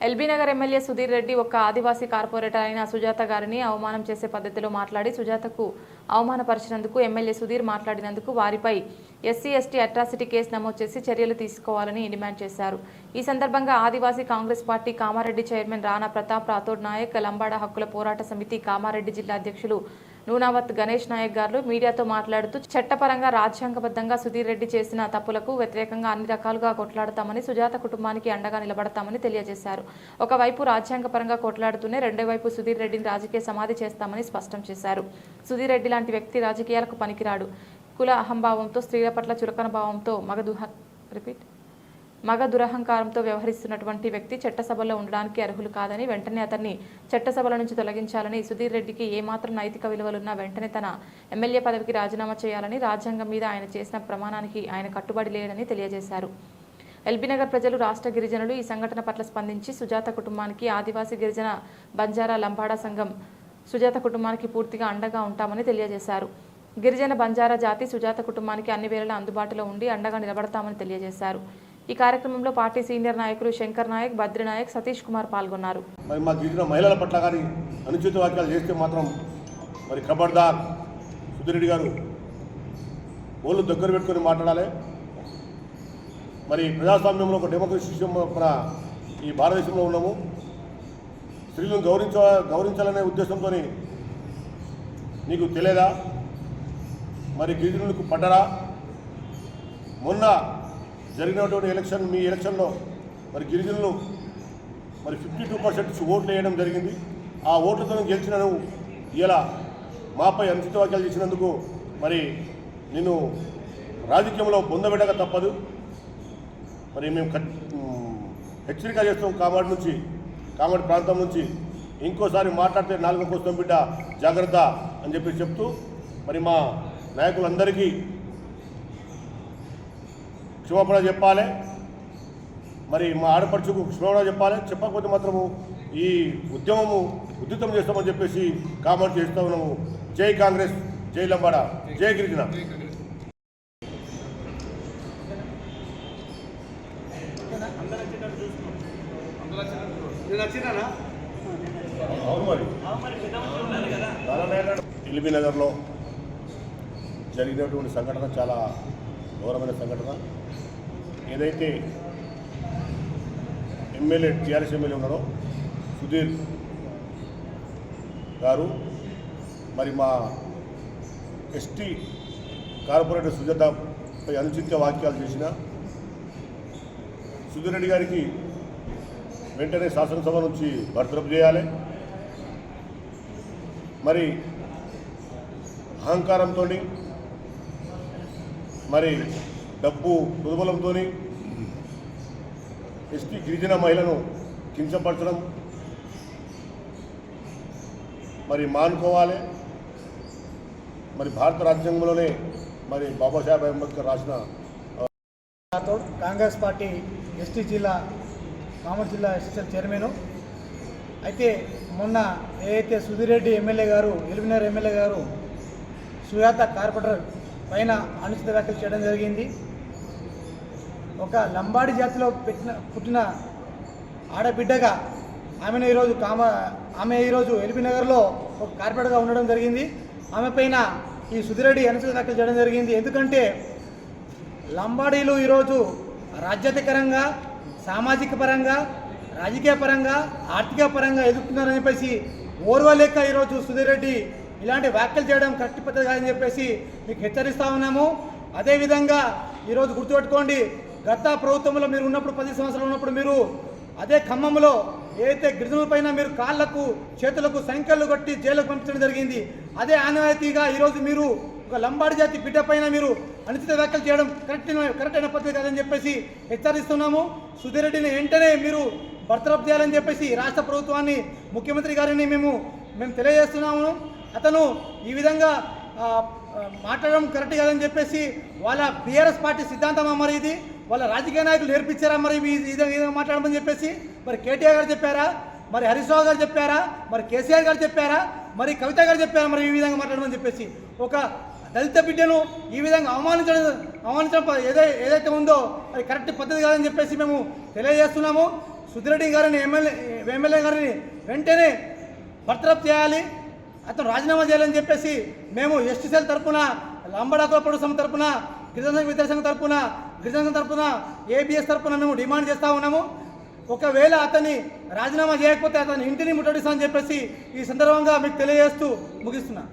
LB Nagar MLA Sudheer Reddy ఒక Adivasi corporator అయిన సుజాత గారిని అవమానం చేసే పద్ధతిలో మాట్లాడి సుజాతకు అవమానపరిచినందుకు ఎమ్మెల్యే సుధీర్ మాట్లాడినందుకు వారిపై ఎస్సీ ఎస్టీ అట్రాసిటీ కేసు నమోదు చేసి చర్యలు తీసుకోవాలని డిమాండ్ చేశారు. ఈ సందర్భంగా ఆదివాసీ కాంగ్రెస్ పార్టీ కామారెడ్డి చైర్మన్ రాణా ప్రతాప్ రాథోడ్ నాయక్ లంబాడ హక్కుల పోరాట సమితి కామారెడ్డి జిల్లా అధ్యక్షులు నూనావత్ గణేష్ నాయక్ గారు మీడియాతో మాట్లాడుతూ చట్టపరంగా రాజ్యాంగబద్ధంగా సుధీర్ రెడ్డి చేసిన తప్పులకు వ్యతిరేకంగా అన్ని రకాలుగా కొట్లాడతామని సుజాత కుటుంబానికి అండగా నిలబడతామని తెలియజేశారు. ఒకవైపు రాజ్యాంగపరంగా కొట్లాడుతూనే రెండో వైపు సుధీర్ రెడ్డిని రాజకీయ సమాధి చేస్తామని స్పష్టం చేశారు. సుధీర్ రెడ్డి లాంటి వ్యక్తి రాజకీయాలకు పనికిరాడు. కుల అహంభావంతో స్త్రీల పట్ల చురకన భావంతో మగదుహ రిపీట్. మగ దురహంకారంతో వ్యవహరిస్తున్నటువంటి వ్యక్తి చట్టసభలో ఉండడానికి అర్హులు కాదని వెంటనే అతన్ని చట్టసభల నుంచి తొలగించాలని సుధీర్ రెడ్డికి ఏమాత్రం నైతిక విలువలున్నా వెంటనే తన ఎమ్మెల్యే పదవికి రాజీనామా చేయాలని రాజ్యాంగం మీద ఆయన చేసిన ప్రమాణానికి ఆయన కట్టుబడి లేడని తెలియజేశారు. ఎల్బీనగర్ ప్రజలు రాష్ట్ర గిరిజనులు ఈ సంఘటన పట్ల స్పందించి సుజాత కుటుంబానికి ఆదివాసీ గిరిజన బంజారా లంబాడా సంఘం సుజాత కుటుంబానికి పూర్తిగా అండగా ఉంటామని తెలియజేశారు. గిరిజన బంజారా జాతి సుజాత కుటుంబానికి అన్ని వేళలా అందుబాటులో ఉండి అండగా నిలబడతామని తెలియజేశారు. ఈ కార్యక్రమంలో పార్టీ సీనియర్ నాయకులు శంకర్ నాయక్ బద్రి నాయక్ సతీష్ కుమార్ పాల్గొన్నారు. మరి మా గిరిజన మహిళల పట్ల కానీ అనుచిత వాక్యాలు చేస్తే మాత్రం మరి ఖబర్దార్ సుధిరెడ్డి గారు ఓళ్ళు దగ్గర పెట్టుకొని మాట్లాడాలి. మరి ప్రజాస్వామ్యంలో ఒక డెమోక్రసీ మన ఈ భారతదేశంలో ఉన్నాము. స్త్రీలను గౌరవించ గౌరవించాలనే ఉద్దేశంతో నీకు తెలియదా? మరి గిరిజనులకు పడ్డరా మొన్న జరిగినటువంటి ఎలక్షన్ మీ ఎలక్షన్లో మరి గిరిజనులు మరి ఫిఫ్టీ టూ పర్సెంట్ ఓట్లు వేయడం జరిగింది. ఆ ఓట్లతో గెలిచిన నువ్వు ఇలా మాపై అనుచిత వాక్యాలు చేసినందుకు మరి నేను రాజకీయంలో పొందబెట్టక తప్పదు. మరి మేము కట్- హెచ్చరిక చేస్తాం కాబట్టి నుంచి. కామటి ప్రాంతం నుంచి ఇంకోసారి మాట్లాడితే నాలుగు కోసం బిడ్డ జాగ్రత్త అని చెప్పి చెప్తూ మరి మా నాయకులందరికీ క్షమాపణ చెప్పాలి. మరి మా ఆడపడుచుకు క్షమాపణ చెప్పాలి. చెప్పకపోతే మాత్రము ఈ ఉద్యమము ఉద్యుతం చేస్తామని చెప్పేసి కామెంట్ చేస్తా ఉన్నాము. జై కాంగ్రెస్ జై లంబాడ జై గిరిజన. అందరూ ఎల్బీ నగర్లో జరిగినటువంటి సంఘటన చాలా ఘోరమైన సంఘటన. ఏదైతే ఎమ్మెల్యే టీఆర్ఎస్ ఎమ్మెల్యే ఉన్నారో సుధీర్ గారు మరి మా ఎస్టీ కార్పొరేటర్ సుజాతపై అనుచిత వాక్యాలు చేసిన సుధీర్ రెడ్డి గారికి వెంటనే శాసనసభ నుంచి బర్తరఫ్ చేయాలి. మరి అహంకారంతో మరి డబ్బు దుర్బలంతో ఎస్టీ గిరిజన మహిళను కించపరచడం మరి మానుకోవాలి. మరి భారత రాజ్యాంగంలోనే మరి బాబాసాహెబ్ అంబేద్కర్ రాసిన కాంగ్రెస్ పార్టీ ఎస్టీ జిల్లా కామర్స్ జిల్లా ఎస్ఎస్ఎల్ చైర్మన్. అయితే మొన్న ఏదైతే సుధీరెడ్డి ఎమ్మెల్యే గారు ఎలిమినర్ ఎమ్మెల్యే గారు సుజాత కార్పొరేటర్ పైన అనుచిత వ్యాఖ్యలు చేయడం జరిగింది. ఒక లంబాడి జాతిలో పెట్టిన పుట్టిన ఆడబిడ్డగా ఆమెను ఈరోజు కామ ఆమె ఈరోజు ఎల్బీ నగర్లో ఒక కార్పొరేటర్గా ఉండడం జరిగింది. ఆమె పైన ఈ సుధిరెడ్డి అనుచిత వ్యాఖ్యలు చేయడం జరిగింది. ఎందుకంటే లంబాడీలు ఈరోజు రాజ్యాధికరంగా సామాజిక పరంగా రాజకీయ పరంగా ఆర్థిక పరంగా ఎదుగుతున్నారని చెప్పేసి ఓర్వలేక ఈరోజు సుధీర్ రెడ్డి ఇలాంటి వ్యాఖ్యలు చేయడం కరెక్ట్ పద్ధతి కాదని చెప్పేసి మీకు హెచ్చరిస్తా ఉన్నాము. అదేవిధంగా ఈరోజు గుర్తుపెట్టుకోండి గత ప్రభుత్వంలో మీరు ఉన్నప్పుడు పది సంవత్సరాలు ఉన్నప్పుడు మీరు అదే ఖమ్మంలో ఏదైతే గిరిజనులపైన మీరు కాళ్ళకు చేతులకు సంఖ్యలు కట్టి జైలుకు పంపించడం జరిగింది అదే ఆనవాయితీగా ఈరోజు మీరు ఒక లంబాడి జాతి బిడ్డ పైన మీరు అనుచిత వ్యాఖ్యలు చేయడం కరెక్ట్ కరెక్ట్ అయిన పద్ధతి కాదని చెప్పేసి హెచ్చరిస్తున్నాము. సుధీర్ రెడ్డిని వెంటనే మీరు బర్తరఫ్ చేయాలని చెప్పేసి రాష్ట్ర ప్రభుత్వాన్ని ముఖ్యమంత్రి గారిని మేము మేము తెలియజేస్తున్నాము. అతను ఈ విధంగా మాట్లాడడం కరెక్ట్ కాదని చెప్పేసి వాళ్ళ బీఆర్ఎస్ పార్టీ సిద్ధాంతమా మరి ఇది. వాళ్ళ రాజకీయ నాయకులు నేర్పించారా మరి విధంగా మాట్లాడమని చెప్పేసి? మరి కేటీఆర్ గారు చెప్పారా? మరి హరీశ్రావు గారు చెప్పారా? మరి కేసీఆర్ గారు చెప్పారా? మరి కవిత గారు చెప్పారా? మరి ఈ విధంగా మాట్లాడమని చెప్పేసి. ఒక దళిత బిడ్డను ఈ విధంగా అవమానించడం అవమానించడం ఏదై ఏదైతే ఉందో అది కరెక్ట్ పద్ధతి కాదని చెప్పేసి మేము తెలియజేస్తున్నాము. సుధిరెడ్డి గారిని ఎమ్మెల్యే ఎమ్మెల్యే గారిని వెంటనే బర్తరఫ్ చేయాలి. అతను రాజీనామా చేయాలని చెప్పేసి మేము ఎస్టీ సెల్ తరపున లంబడాకుల సంఘం తరపున గిరిజన విద్యా సంఘం తరపున గిరిజన సంఘం తరపున ఏబిఎస్ తరఫున మేము డిమాండ్ చేస్తూ ఉన్నాము. ఒకవేళ అతన్ని రాజీనామా చేయకపోతే అతని ఇంటిని ముట్టడిస్తామని చెప్పేసి ఈ సందర్భంగా మీకు తెలియజేస్తూ ముగిస్తున్నాను